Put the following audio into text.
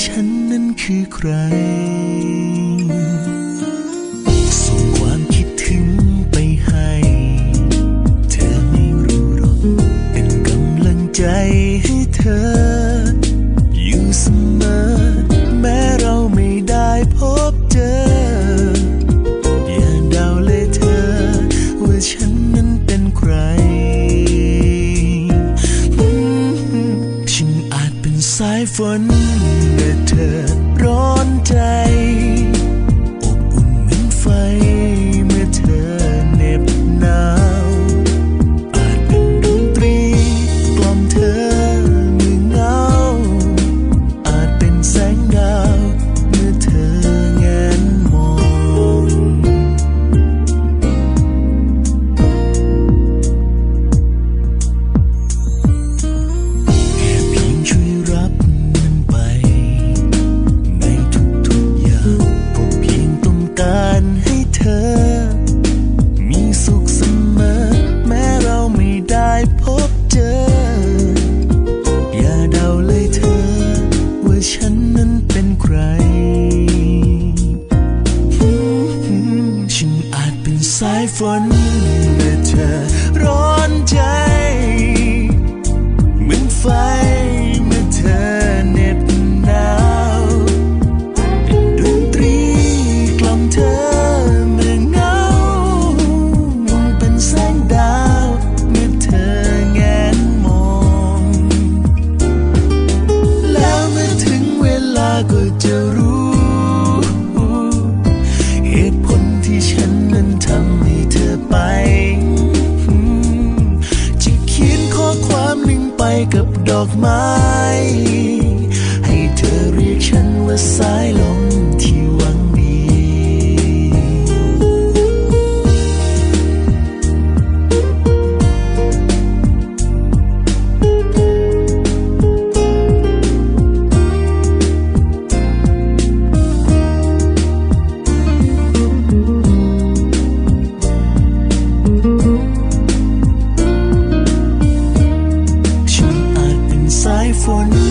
ฉันนั้นคือใคร ส่งความคิดถึงไปให้ เธอไม่รู้หรอก เป็นกำลังใจให้เธอ อยู่เสมอ แม้เราไม่ได้พบเจอ อย่าเดาเลยเธอ ว่าฉันนั้นเป็นใครฉันอาจเป็นสายฝน สายฝนแต่เธอ ดอกไม้ ให้เธอเรียกฉันว่าสา For phone